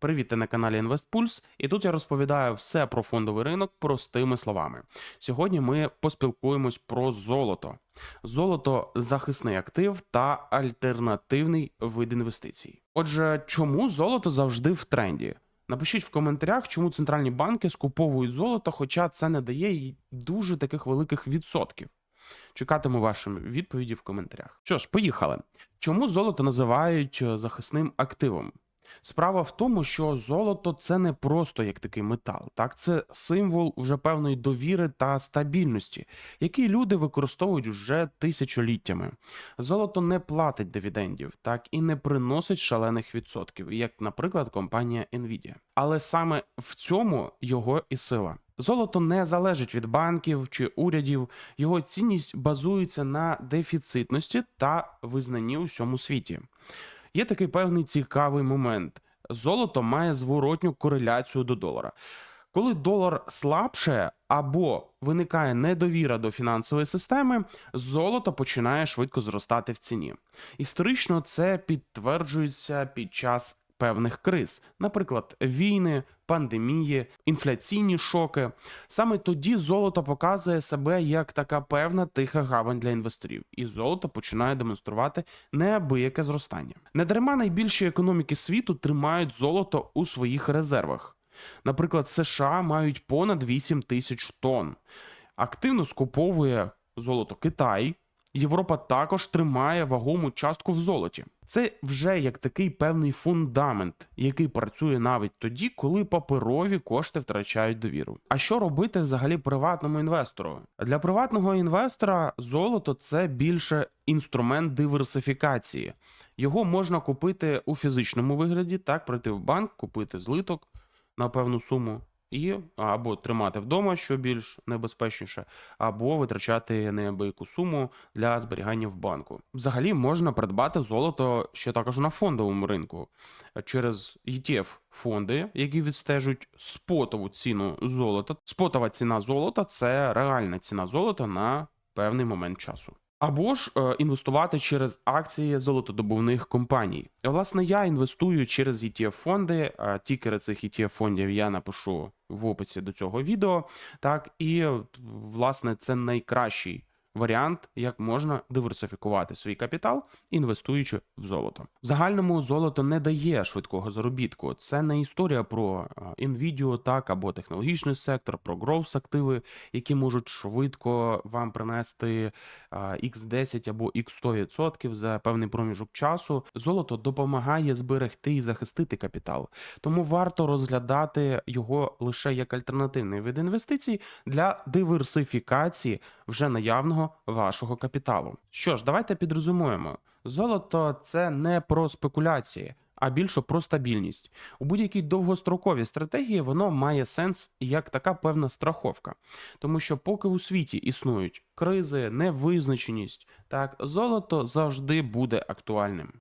Привіт, ти на каналі InvestPulse, і тут я розповідаю все про фондовий ринок простими словами. Сьогодні ми поспілкуємось про золото. Золото захисний актив та альтернативний вид інвестицій. Отже, чому золото завжди в тренді? Напишіть в коментарях, чому центральні банки скуповують золото, хоча це не дає й дуже таких великих відсотків. Чекатиму ваші відповіді в коментарях. Що ж, поїхали. Чому золото називають е, захисним активом? Справа в тому, що золото це не просто як такий метал, так це символ вже певної довіри та стабільності, який люди використовують вже тисячоліттями. Золото не платить дивідендів, так і не приносить шалених відсотків, як, наприклад, компанія Nvidia. Але саме в цьому його і сила. Золото не залежить від банків чи урядів, його цінність базується на дефіцитності та визнанні у всьому світі. Є такий певний цікавий момент. Золото має зворотню кореляцію до долара. Коли долар слабше або виникає недовіра до фінансової системи, золото починає швидко зростати в ціні. Історично це підтверджується під час певних криз, наприклад, війни, пандемії, інфляційні шоки. Саме тоді золото показує себе як така певна тиха гавань для інвесторів, і золото починає демонструвати неабияке зростання. Недарма найбільші економіки світу тримають золото у своїх резервах. Наприклад, США мають понад 8 тисяч тонн. Активно скуповує золото Китай. Європа також тримає вагому частку в золоті. Це вже як такий певний фундамент, який працює навіть тоді, коли паперові кошти втрачають довіру. А що робити взагалі приватному інвестору? Для приватного інвестора золото це більше інструмент диверсифікації. Його можна купити у фізичному вигляді, так прийти в банк, купити злиток на певну суму. І або тримати вдома, що більш небезпечніше, або витрачати неабияку суму для зберігання в банку. Взагалі можна придбати золото ще також на фондовому ринку через ETF фонди, які відстежують спотову ціну золота. Спотова ціна золота це реальна ціна золота на певний момент часу. Або ж е, інвестувати через акції золотодобувних компаній. Власне, я інвестую через ETF фонди. А тікери цих ETF фондів я напишу в описі до цього відео. Так, і власне це найкращий варіант, як можна диверсифікувати свій капітал, інвестуючи в золото. В загальному золото не дає швидкого заробітку. Це не історія про Nvidia, так або технологічний сектор, про growth активи, які можуть швидко вам принести x10 або x100% за певний проміжок часу. Золото допомагає зберегти і захистити капітал, тому варто розглядати його лише як альтернативний вид інвестицій для диверсифікації вже наявного вашого капіталу. Що ж, давайте підрозумуємо: золото це не про спекуляції. А більше про стабільність у будь-якій довгостроковій стратегії воно має сенс як така певна страховка, тому що поки у світі існують кризи, невизначеність, так золото завжди буде актуальним.